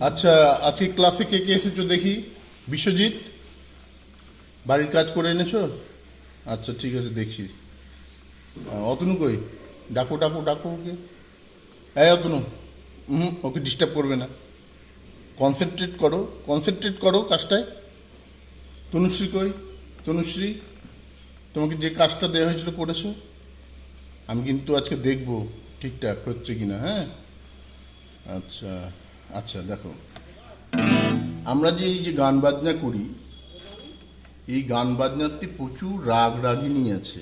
আচ্ছা আজকে ক্লাসে কে কে এসেছ দেখি? বিশ্বজিৎ, বাড়ির কাজ করে এনেছো? আচ্ছা ঠিক আছে, দেখছি। অতনু কই? ডাকো ডাকো ডাকো ওকে। এই অতনু হুম ওকে ডিস্টার্ব করবে না। কনসেন্ট্রেট করো কনসেন্ট্রেট করো কাজটায়। তনুশ্রী কই? তনুশ্রী, তোমাকে যে কাজটা দেওয়া হয়েছিল করেছ? আমি কিন্তু আজকে দেখব ঠিকঠাক হচ্ছে কিনা হ্যাঁ? আচ্ছা। আচ্ছা দেখো। আমরা যে এই যে গান বাজনা করি, এই গান বাজনাতে প্রচুর রাগ রাগিনী আছে।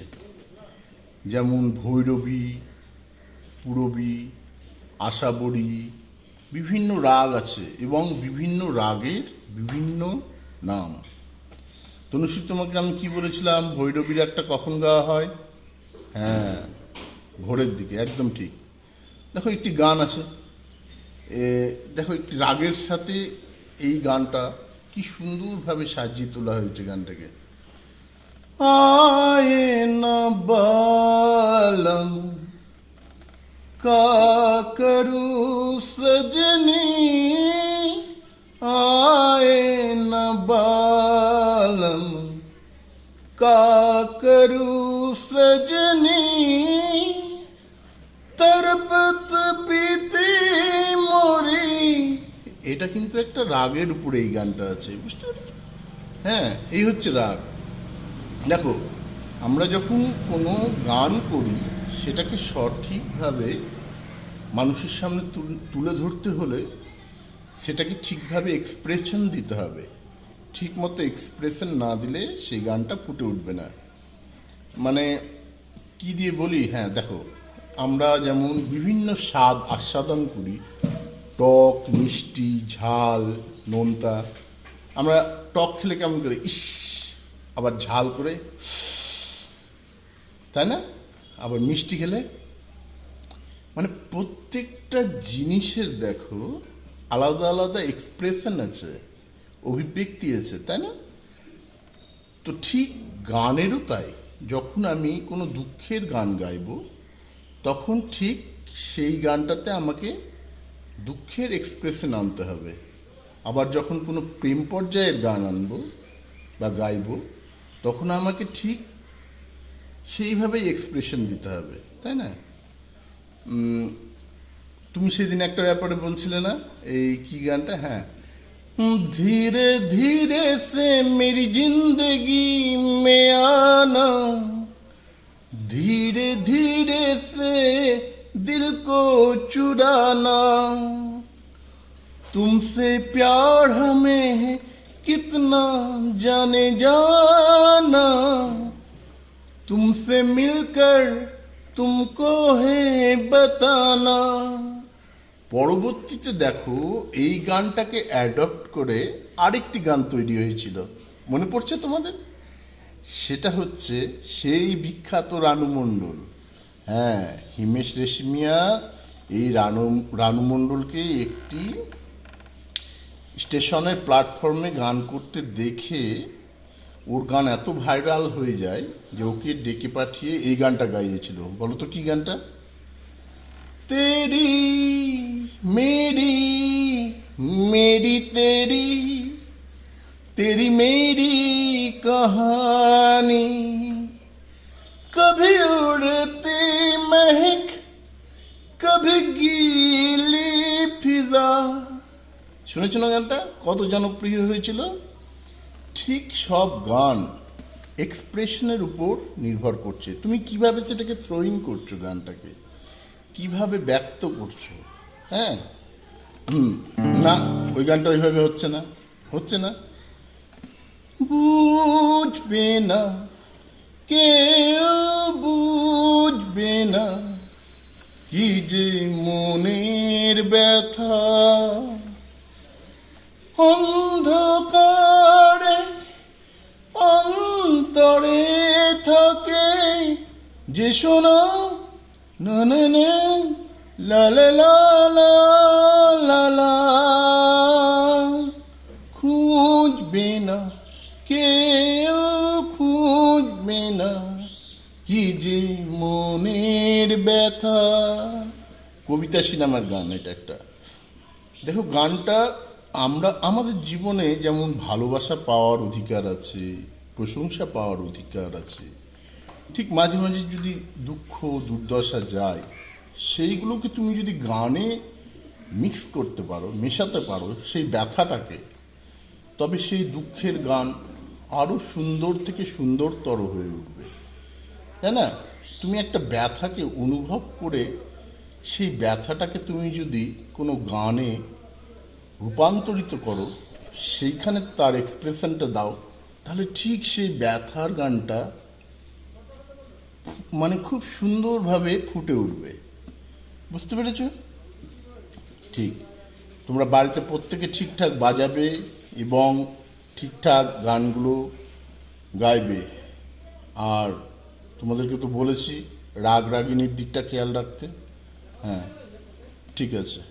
যেমন ভৈরবী, পুরবী, আশাবরী, বিভিন্ন রাগ আছে এবং বিভিন্ন রাগের বিভিন্ন নাম। তনুশ্রী, তোমাকে আমি কি বলেছিলাম? ভৈরবীর একটা কখন গাওয়া হয়? হ্যাঁ ভোরের দিকে, একদম ঠিক। দেখো, একটি গান আছে। দেখো একটি রাগের সাথে এই গানটা কি সুন্দরভাবে সাজিয়ে তোলা হয়েছে গানটাকে। আয়ে না বালম কাকরু সজনি, আয়ে না বালম কাকরু সজনি এটা কিন্তু একটা রাগের উপরে এই গানটা আছে, বুঝতে পারছ? হ্যাঁ এই হচ্ছে রাগ। দেখো, আমরা যখন কোনো গান করি, সেটাকে সঠিকভাবে মানুষের সামনে তুলে ধরতে হলে সেটাকে ঠিকভাবে এক্সপ্রেশন দিতে হবে। ঠিক মতো এক্সপ্রেশন না দিলে সেই গানটা ফুটে উঠবে না। মানে কি দিয়ে বলি? হ্যাঁ দেখো, আমরা যেমন বিভিন্ন স্বাদ আস্বাদন করি টক, মিষ্টি, ঝাল, নোনতা। আমরা টক খেলে কেমন করে, ইস, আবার ঝাল করে, তাই না? আবার মিষ্টি খেলে। মানে প্রত্যেকটা জিনিসের দেখো, আলাদা আলাদা এক্সপ্রেশন আছে, অভিব্যক্তি আছে, তাই না? তো ঠিক গানেরও তাই। যখন আমি কোনো দুঃখের গান গাইব, তখন ঠিক সেই গানটাতে আমাকে দুঃখের এক্সপ্রেসে নামতে হবে। আবার যখন কোনো প্রেম পর্যায়ের গান আনব বা গাইব, তখন আমাকে ঠিক সেইভাবেই এক্সপ্রেশন দিতে হবে, তাই না? তুমি সেদিন একটা ব্যাপারে বলছিলে না? এই কি গানটা? হ্যাঁ। ধীরে ধীরে সে মেরি জিন্দগি মে আনা। ধীরে ধীরে সে दिल को चुराना तुमसे प्यार हमें है कितना जाने जाना तुमसे मिलकर तुमको है बताना পরবর্তীতে দেখো এই গানটাকে অ্যাডপ্ট করে আরেকটি গান তৈরি হয়েছিল মনে পড়ছে তোমাদের সেটা হচ্ছে সেই বিখ্যাত রানু মণ্ডল হ্যাঁ হিমেশ রেশমিয়া এই রানু রানু মণ্ডলকে একটি স্টেশনের প্ল্যাটফর্মে গান করতে দেখে ওর গান এত ভাইরাল হয়ে যায় যে ওকে ডেকে পাঠিয়ে এই গানটা গাইয়েছিল। বলো তো কি গানটা? তেরি, মেরি মেরি তেরি তেরি মেরি কাহানি। শুনেছো না গানটা? কত জনপ্রিয় হয়েছিল? ঠিক সব গান এক্সপ্রেশনের উপর নির্ভর করছে। তুমি কীভাবে সেটাকে থ্রোয়িং করছ গানটাকে? কীভাবে ব্যক্ত করছ? হ্যাঁ? না, ওই গানটা ওইভাবে হচ্ছে না। হচ্ছে না? বুঝবে না। কেউ বুঝবে না। কি যে মনের ব্যথা। অন্ধকারে অন্তরে থাকে যে শোনা না না না লা লা লা লা লা লা খুঁজবে না, কেউ খুঁজবে না কি যে মনের ব্যথা। কবিতা সিনেমার গান, এটা একটা। দেখো, গানটা আমরা, আমাদের জীবনে যেমন ভালোবাসা পাওয়ার অধিকার আছে, প্রশংসা পাওয়ার অধিকার আছে, ঠিক মাঝে মাঝে যদি দুঃখ, দুর্দশা যায়, সেইগুলোকে তুমি যদি গানে মিক্স করতে পারো, মেশাতে পারো, সেই ব্যথাটাকে, তবে সেই দুঃখের গান আরও সুন্দর থেকে সুন্দরতর হয়ে উঠবে। তাই না? তুমি একটা ব্যথাকে অনুভব করে সেই ব্যথাটাকে তুমি যদি কোনো গানে রূপান্তরিত করো, সেইখানে তার এক্সপ্রেশনটা দাও, তাহলে ঠিক সেই ব্যথার গানটা মানে খুব সুন্দরভাবে ফুটে উঠবে। বুঝতে পেরেছ? ঠিক। তোমরা বাড়িতে প্রত্যেকে ঠিকঠাক বাজাবে এবং ঠিকঠাক গানগুলো গাইবে। আর তোমাদেরকে তো বলেছি রাগ রাগিনীর দিকটা খেয়াল রাখতে। হ্যাঁ ঠিক আছে।